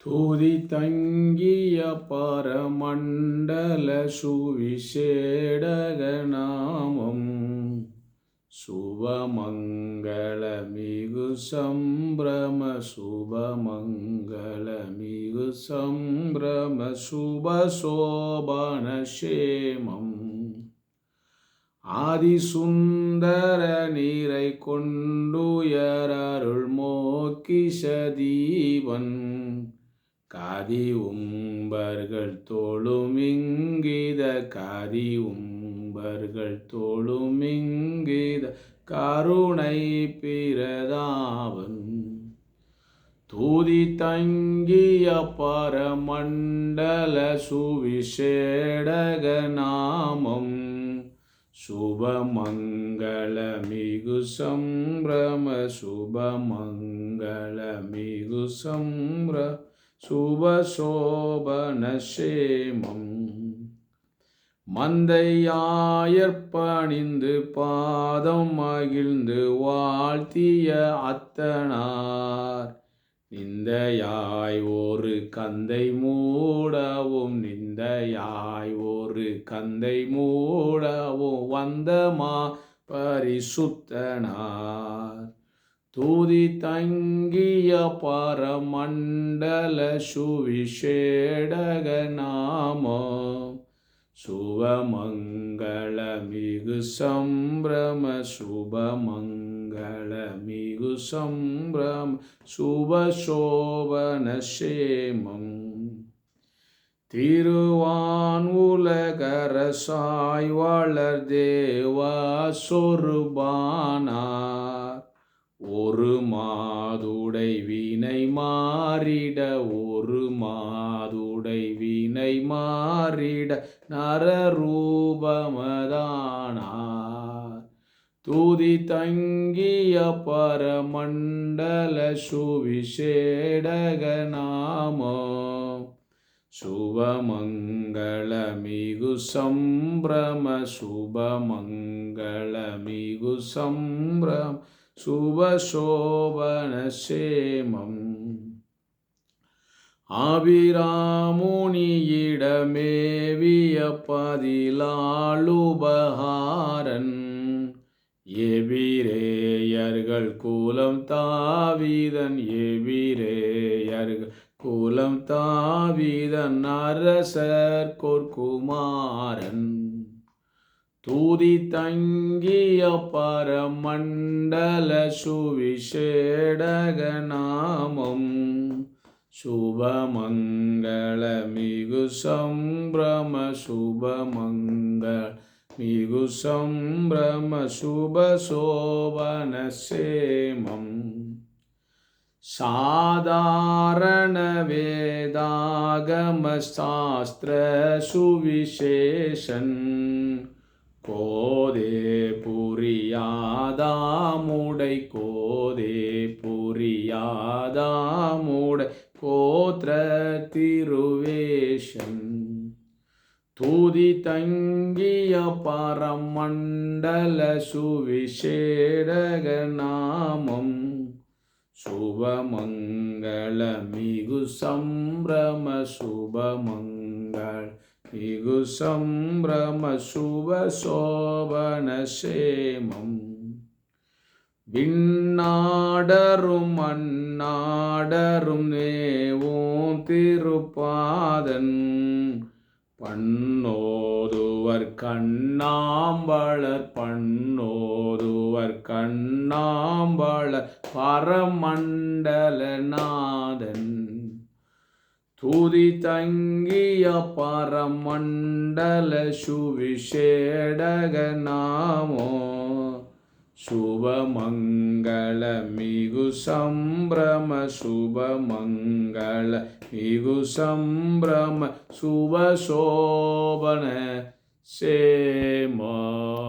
துதி தங்கிய பரமண்டல சுவிசேடகநாமம் சுபமங்கள மிகு சம்பிரம சுபமங்கள மிகு சம்பிரம சுபசோபன சேமம் ஆதிசுந்தர நீரை கொண்டுயரருள் மோக்கிஷ தீவன் காதி உம்பர்கள் தோளுமிங்கித காதி உம்பர்கள் தோளுமிங்கித கருணை பிரதாவன் தூதி தங்கிய பரமண்டல சுவிசேடக நாமம். சுபமங்கள சம்பிரம சுபமங்களமிகு சம்பிர சுபசோபனசேமம். மந்தையாயற்பணிந்து பாதம் மகிழ்ந்து வாழ்த்திய அத்தனார். நிந்தையாய் ஒரு கந்தை மூடவும் நிந்தையாய் ஒரு கந்தை மூடவும் வந்தமா பரிசுத்தனார் தூதி தங்கிய பரமண்டல சுவிசேடக நாமம் சுபமங்கள மிகு சம்பிரம சுபமங்கள மிகு சம்பிரம சுபசோபன சேமம். திருவான் உலகரசாய் வளர் தேவா சொருபானார் ஒரு மாதுடை வினை மாறிட ஒரு மாதுடை வினை மாறிட நரரூபமதானார். தூதி தங்கிய பரமண்டல சுவிசேடக நாமம். சுபமங்கள மிகு சம்பிரம சுபமங்கள மிகு சுபசோபனசேமம். ஆபிராமுனியிடமேவிய பதிலாளுபகாரன். எபிரேயர்கள் கூலம் தாவிதன் எபிரேயர்கள் கூலம் தாவிதன் அரசர் கொர்குமாரன் தூதி தங்கிய பரமண்டல சுவிசேடகநாமம். சுபமங்கள மிகு சம்பிரம சுபமங்கள மிகு சம்பிரம சுபசோபன சேமம் சாதாரண வேதாகம சாஸ்திர சுவிசேஷன். கோதே புரியாதாமுடை கோதே புரியாதாமுடை கோத்திர திருவேஷன் தூதி தங்கிய பரமண்டல சுவிசேடக நாமம். சுபமங்கள மிகு சம்பிரம சுபமங்கள். மிகு சம்பிரம சுபசோபன சேமம் விண்ணாடரும் மண்ணாடரும் நேவும் திருப்பாதன் பண்ணோதுவர் கண்ணாம்பளர் பண்ணோதுவர் கண்ணாம்பளர் பரமண்டலநாதன். துதி தங்கிய பரமண்டல சுவிசேடக நாமோ. சுபமங்கள மிகு சம்பிரம சுபமங்கள மிகு சம்பிரம சுபசோபன சேமா.